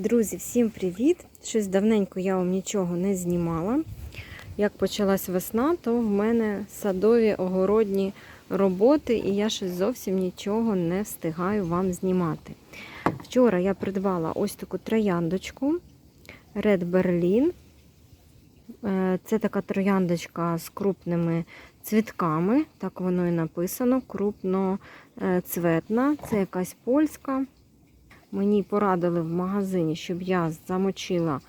Друзі, всім привіт! Щось давненько я вам нічого не знімала. Як почалась весна, то в мене садові огородні роботи, і я щось зовсім нічого не встигаю вам знімати. Вчора я придбала ось таку трояндочку Red Berlin. Е, Це така трояндочка з крупними цвітками, так воно і написано, крупноцветна. Це якась польська. Мені порадили в магазині, щоб я замочила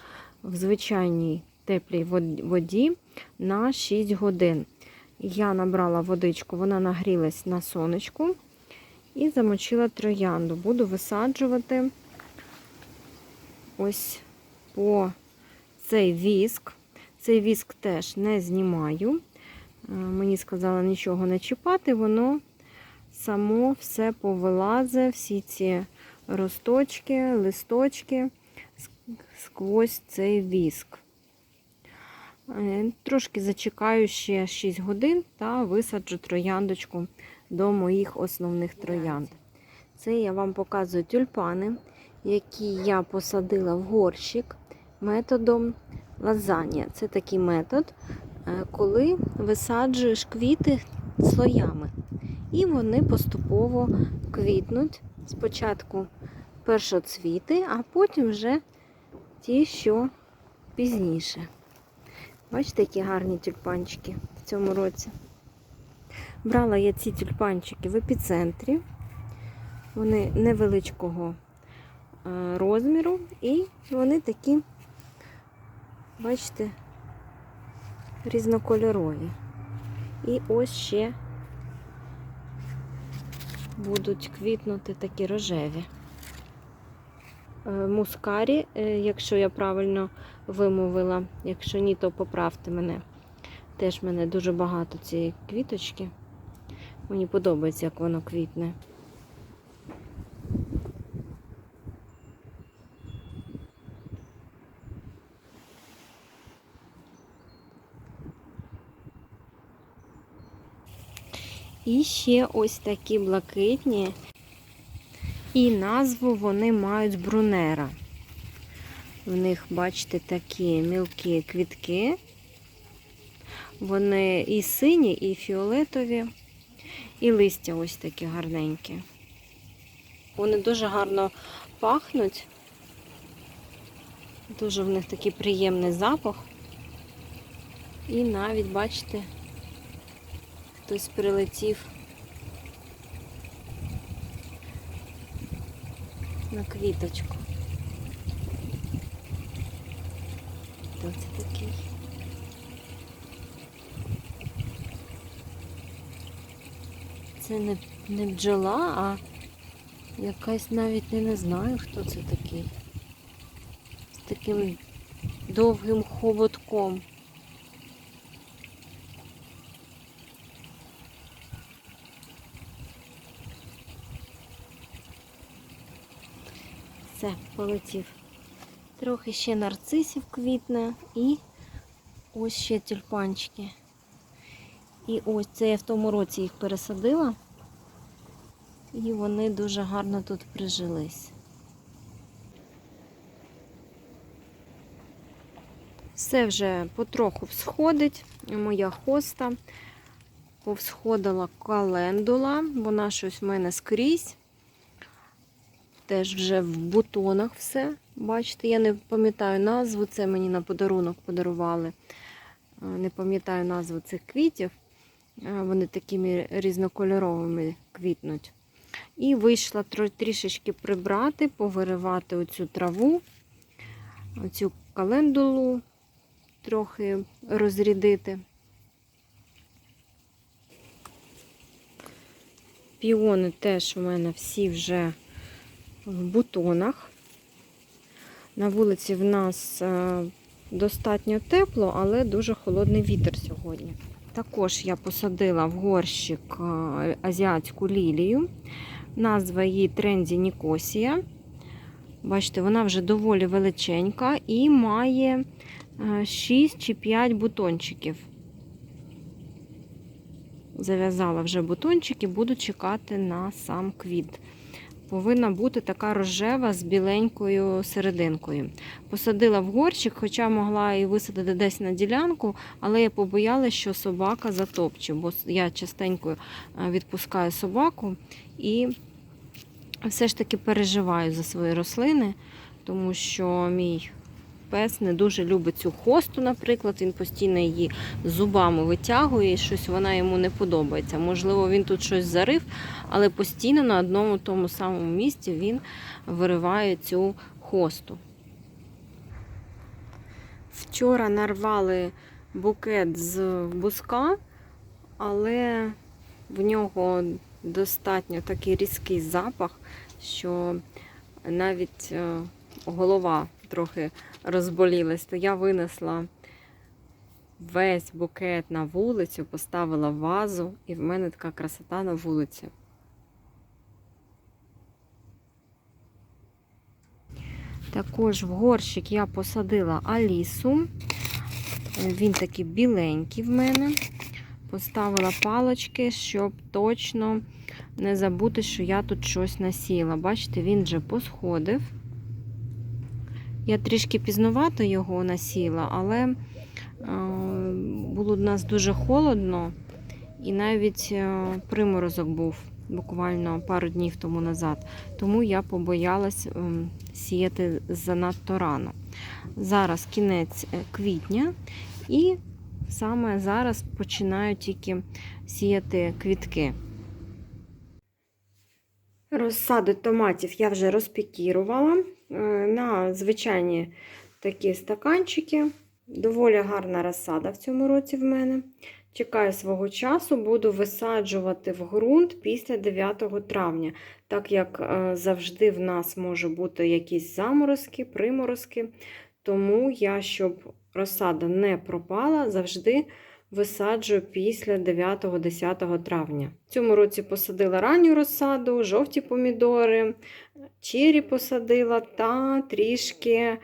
в звичайній теплій воді на 6 годин. Я набрала водичку, вона нагрілась на сонечку і замочила троянду. Буду висаджувати ось по цей віск. Цей віск теж не знімаю. Мені сказали нічого не чіпати, воно само все повилазить, всі ці росточки, листочки сквозь цей віск. Трошки зачекаю ще 6 годин та висаджу трояндочку до моїх основних троянд. Це я вам показую тюльпани, які я посадила в горщик методом лазанія. Це такий метод, коли висаджуєш квіти слоями. І вони поступово квітнуть. Спочатку першоцвіти, а потім вже ті, що пізніше. Бачите, які гарні тюльпанчики в цьому році. Брала я ці тюльпанчики в епіцентрі. Вони невеличкого розміру, і вони такі, бачите, різнокольорові. І ось ще будуть квітнути такі рожеві. Мускарі, якщо я правильно вимовила, якщо ні, то поправте мене. Теж мене дуже багато цієї квіточки. Мені подобається, як воно квітне. І ще ось такі блакитні. І назву вони мають брунера. В них, бачите, такі мілкі квітки. Вони і сині, і фіолетові, і листя ось такі гарненькі. Вони дуже гарно пахнуть. Дуже в них такий приємний запах. І навіть, бачите, хтось прилетів на квіточку. Хто це такий? Це не, не бджола, а якась навіть не, не знаю, хто це такий. З таким довгим хоботком. Все, полетів. Трохи ще нарцисів квітне і ось ще тюльпанчики. І ось це я в тому році їх пересадила. І вони дуже гарно тут прижились. Все вже потроху всходить. Моя хоста повсходила календула, вона щось в мене скрізь. Теж вже в бутонах все. Бачите, я не пам'ятаю назву, це мені на подарунок подарували. Не пам'ятаю назву цих квітів. Вони такими різнокольоровими квітнуть. І вийшла трішечки прибрати, повиривати оцю траву, оцю календулу, трохи розрядити. Піони теж у мене всі вже в бутонах. На вулиці в нас достатньо тепло, але дуже холодний вітер сьогодні. Також я посадила в горщик азіатську лілію. Назва її Тренді Нікосія. Бачите, вона вже доволі величенька і має 6 чи 5 бутончиків. Зав'язала вже бутончики, буду чекати на сам квіт. Повинна бути така рожева з біленькою серединкою. Посадила в горщик, хоча могла і висадити десь на ділянку, але я побоялася, що собака затопче, бо я частенько е, відпускаю собаку і все ж таки переживаю за свої рослини, тому що мій пес не дуже любить цю хосту, наприклад, він постійно її зубами витягує, і щось вона йому не подобається. Можливо, він тут щось зарив, але постійно на одному тому самому місці він вириває цю хосту. Вчора нарвали букет з буска, але в нього достатньо такий різкий запах, що навіть е, голова трохи розболілась, то я винесла весь букет на вулицю, поставила вазу, і в мене така красота на вулиці. Також в горщик я посадила Алісу. Він такий біленький в мене. Поставила палочки, щоб точно не забути, що я тут щось насіяла. Бачите, він вже посходив. Я трішки пізнувато його насіла, але е, було у нас дуже холодно, і навіть е, приморозок був буквально пару днів тому назад. Тому я побоялась е, сіяти занадто рано. Зараз кінець е, квітня, і саме зараз починаю тільки сіяти квітки. Розсаду томатів я вже розпікірувала е, на звичайні такі стаканчики. Доволі гарна розсада в цьому році в мене. Чекаю свого часу, буду висаджувати в ґрунт після 9 травня, так як е, завжди в нас може бути якісь заморозки, приморозки. Тому я, щоб розсада не пропала, завжди висаджую після 9-10 травня. В цьому році посадила ранню розсаду, жовті помідори, чері посадила та трішки е,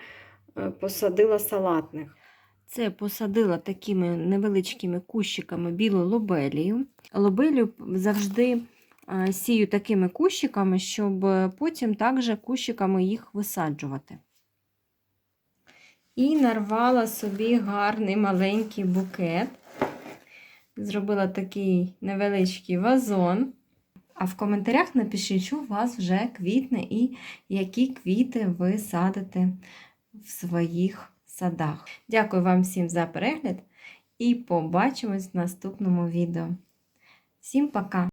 посадила салатних. Це посадила такими невеличкими кущиками білу лобелію. Лобелію завжди е, сію такими кущиками, щоб потім також кущиками їх висаджувати. І нарвала собі гарний маленький букет. Зробила такий невеличкий вазон. А в коментарях напишіть, що у вас вже квітне і які квіти ви садите в своїх садах. Дякую вам всім за перегляд і побачимось в наступному відео. Всім пока!